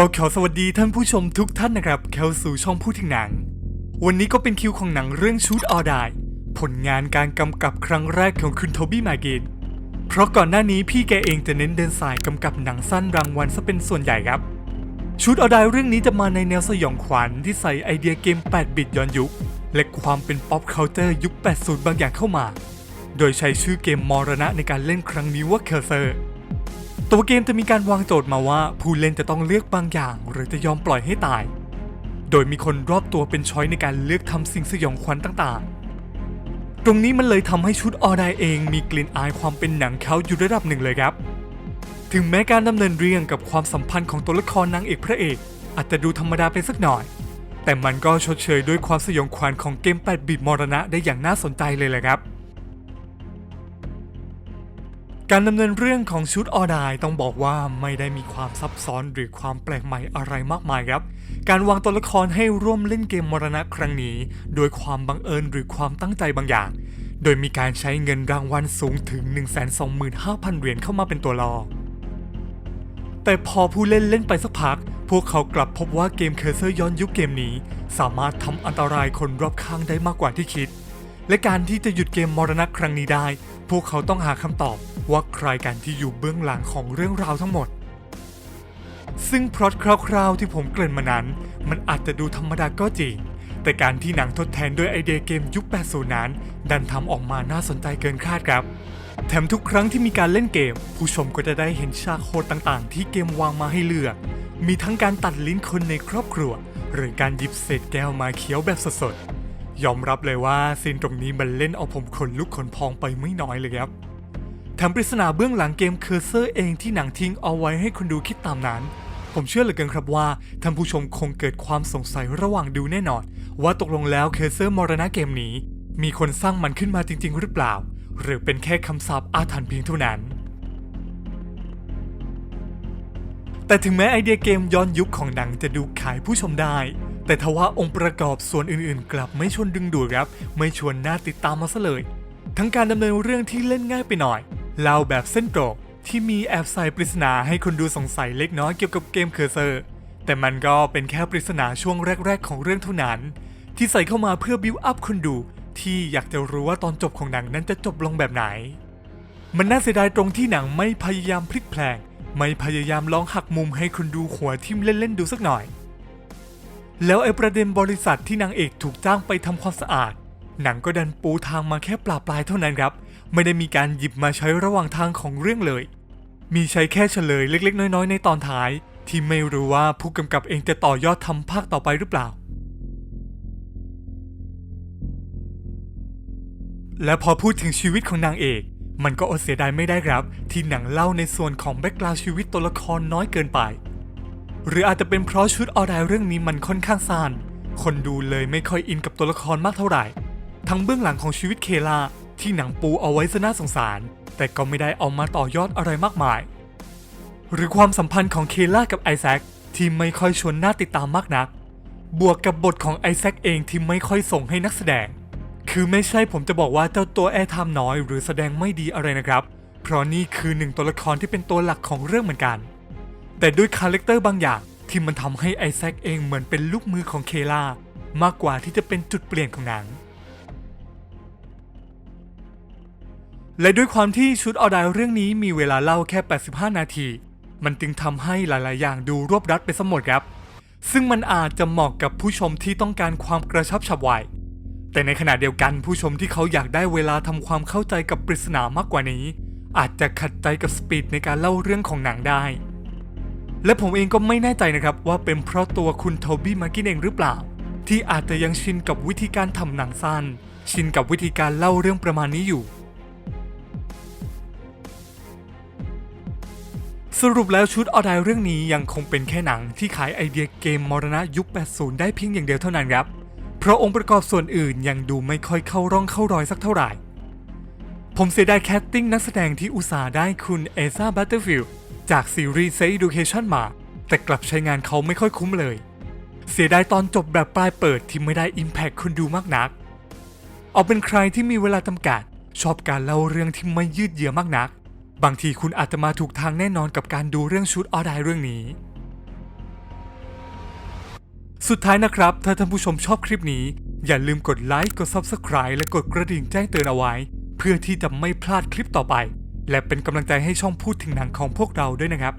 ก็ขอสวัสดีท่านผู้ชมทุกท่านนะครับเข้าสู่ช่องพูดถึงหนัง วันนี้ก็เป็นคิวของหนังเรื่องชูดออดายผลงานการกำกับครั้งแรกของคุณโทบี้มาเกนเพราะก่อนหน้านี้พี่แกเองจะเน้นเดินสายกำกับหนังสั้นรางวัลซะเป็นส่วนใหญ่ครับชูดออดายเรื่องนี้จะมาในแนวสยองขวัญที่ใส่ไอเดียเกม 8 บิตย้อนยุค และความเป็นป๊อปเคาน์เตอร์ยุค 80 บางอย่างเข้ามา โดยใช้ชื่อเกมมรณะในการเล่นครั้งนี้ว่าเคอร์เซอร์ ตัวเกมจะมีการวางโจทย์มาว่า ผู้เล่นจะต้องเลือกบางอย่าง หรือจะยอมปล่อยให้ตาย โดยมีคนรอบตัวเป็นช้อยในการเลือกทำสิ่งสยองขวัญต่างๆ ตรงนี้มันเลยทำให้ชุดออไดเองมีกลิ่นอายความเป็นหนังเขาอยู่ระดับหนึ่งเลยครับ ถึงแม้การดำเนินเรื่องกับความสัมพันธ์ของตัวละครนางเอกพระเอก อาจจะดูธรรมดาไปสักหน่อย แต่มันก็ชดเชยด้วยความสยองขวัญของเกม8บิตมรณะได้อย่างน่าสนใจเลยแหละครับ การดำเนินเรื่องของชุดออดายต้องบอกว่าไม่ได้มีความซับซ้อนหรือความแปลกใหม่อะไรมากมายครับ การวางตัวละครให้ร่วมเล่นเกมมรณะครั้งนี้ โดยความบังเอิญหรือความตั้งใจบางอย่าง โดยมีการใช้เงินรางวัลสูงถึง 125,000 เหรียญเข้ามาเป็นตัวรอแต่พอผู้เล่นเล่นไปสักพัก พวกเขากลับพบว่าเกมเคอร์เซอร์ย้อนยุคเกมนี้ สามารถทำอันตรายคนรอบข้างได้มากกว่าที่คิด และการที่จะหยุดเกมมรณะครั้งนี้ได้ พวกเขาต้องหาคำตอบว่าใครกันที่อยู่เบื้องหลังของเรื่องราวทั้งหมด ซึ่งพล็อตคร่าวๆที่ผมเกริ่นมานั้น มันอาจจะดูธรรมดาก็จริง แต่การที่หนังทดแทนด้วยไอเดียเกมยุค 80 นั้น ดันทำออกมาน่าสนใจเกินคาดครับ แถมทุกครั้งที่มีการเล่นเกม ผู้ชมก็จะได้เห็นฉากโหดต่างๆ ที่เกมวางมาให้เลือก มีทั้งการตัดลิ้นคนในครอบครัว หรือการหยิบเศษแก้วมาเคี้ยวแบบสดๆ ยอมรับเลยว่าซีนตรงนี้มันเล่นเอาผมขนลุกขนพองไปไม่น้อยเลยครับแถมปริศนาเบื้องหลังเกมเคอร์เซอร์เองที่หนังทิ้งเอาไว้ให้คนดูคิดตามนั้น ผมเชื่อเหลือเกินครับว่าท่านผู้ชมคงเกิดความสงสัยระหว่างดูแน่นอน ว่าตกลงแล้วเคอร์เซอร์มรณะเกมนี้ มีคนสร้างมันขึ้นมาจริง ๆ หรือเปล่า หรือเป็นแค่คำสาปอาถรรพ์เพียงเท่านั้น แต่ถึงแม้ไอเดียเกมย้อนยุคของหนังจะดูขายผู้ชมได้ แต่ทว่าองค์ประกอบส่วนอื่นๆ กลับไม่ชวนดึงดูดครับ ไม่ชวนน่าติดตามมาซะเลย ทั้งการดำเนินเรื่องที่เล่นง่ายไปหน่อยเล่าแบบเส้นตรงที่มีแอบใส่ปริศนาให้คนดูสงสัยเล็กน้อยเกี่ยวกับเกมเคอร์เซอร์ แต่มันก็เป็นแค่ปริศนาช่วงแรก ๆ ของเรื่องเท่านั้น ที่ใส่เข้ามาเพื่อบิวอัพคนดู ที่อยากจะรู้ว่าตอนจบของหนังนั้นจะจบลงแบบไหน มันน่าเสียดายตรงที่หนังไม่พยายามพลิกแพลง ไม่พยายามลองหักมุมให้คนดูหัวทิ่มเล่นๆดูสักหน่อย แล้วไอ้ประเด็นบริษัทที่นางเอกถูกจ้างไปทำความสะอาด หนังก็ดันปูทางมาแค่ปลาปลายเท่านั้นครับ ไม่ได้มีการหยิบมาใช้ระหว่างทางของเรื่องเลย มีใช้แค่เฉลยเล็ก ๆ น้อย ๆ ในตอนท้าย ที่ไม่รู้ว่าผู้กำกับเองจะต่อยอดทำภาคต่อไปหรือเปล่า และพอพูดถึงชีวิตของนางเอก มันก็อดเสียดายไม่ได้ครับ ที่หนังเล่าในส่วนของแบ็กกราวชีวิตตัวละครน้อยเกินไป หรืออาจจะเป็นเพราะชุดออดายเรื่องนี้มันค่อนข้างสั้นคนดูเลยไม่ค่อยอินกับตัวละครมากเท่าไหร่ ทั้งเบื้องหลังของชีวิตเคลาที่หนังปูเอาไว้ซะน่าสงสาร แต่ก็ไม่ได้เอามาต่อยอดอะไรมากมาย หรือความสัมพันธ์ของเคลากับไอแซคที่ไม่ค่อยชวนน่าติดตามมากนัก บวกกับบทของไอแซคเองที่ไม่ค่อยส่งให้นักแสดง คือไม่ใช่ผมจะบอกว่าเจ้าตัวแอร์ไทม์น้อยหรือแสดงไม่ดีอะไรนะครับ เพราะนี่คือหนึ่งตัวละครที่เป็นตัวหลักของเรื่องเหมือนกัน แต่ด้วยคาแรคเตอร์บางอย่างที่มันทำให้ไอแซคเองเหมือนเป็นลูกมือของเคลามากกว่าที่จะเป็นจุดเปลี่ยนของหนัง และด้วยความที่ชุดออดายเรื่องนี้มีเวลาเล่าแค่ 85 นาที มันจึงทำให้หลาย ๆ อย่างดูรวบรัดไปสมหมดครับ ซึ่งมันอาจจะเหมาะกับผู้ชมที่ต้องการความกระชับฉับไวแต่ในขณะเดียวกันผู้ชมที่เขาอยากได้เวลาทำความเข้าใจกับปริศนามากกว่านี้ อาจจะขัดใจกับสปีดในการเล่าเรื่องของหนังได้ และผมเองก็ไม่แน่ใจนะครับว่าเป็นเพราะตัวคุณโทบี้มากินเองหรือเปล่า ที่อาจจะยังชินกับวิธีการทำหนังสั้น ชินกับวิธีการเล่าเรื่องประมาณนี้อยู่ สรุปแล้วชุดออดายเรื่องนี้ยังคงเป็นแค่หนังที่ขายไอเดียเกมมรณะยุค 80 ได้เพียงอย่างเดียวเท่านั้นครับ เพราะองค์ประกอบส่วนอื่นยังดูไม่ค่อยเข้าร่องเข้ารอยสักเท่าไหร่ ผมเสียดายแคสติ้งนักแสดงที่อุตส่าห์ได้คุณเอซ่าบัตเตอร์ฟิลด์ จากซีรีส์ Sex Education มา แต่กลับใช้งานเขาไม่ค่อยคุ้มเลย เสียดายตอนจบแบบปลายเปิดที่ไม่ได้อิมแพคคนดูมากนัก เอาเป็นใครที่มีเวลาจำกัด ชอบการเล่าเรื่องที่ไม่ยืดเยื้อมากนัก บางทีคุณอาจจะมาถูกทางแน่นอนกับการดูเรื่องชุดออดายเรื่องนี้ สุดท้ายนะครับ ถ้าท่านผู้ชมชอบคลิปนี้ อย่าลืมกดไลค์กด Subscribe และกดกระดิ่งแจ้งเตือนเอาไว้ เพื่อที่จะไม่พลาดคลิปต่อไป และเป็นกำลังใจให้ช่องพูดถึงหนังของพวกเราด้วยนะครับ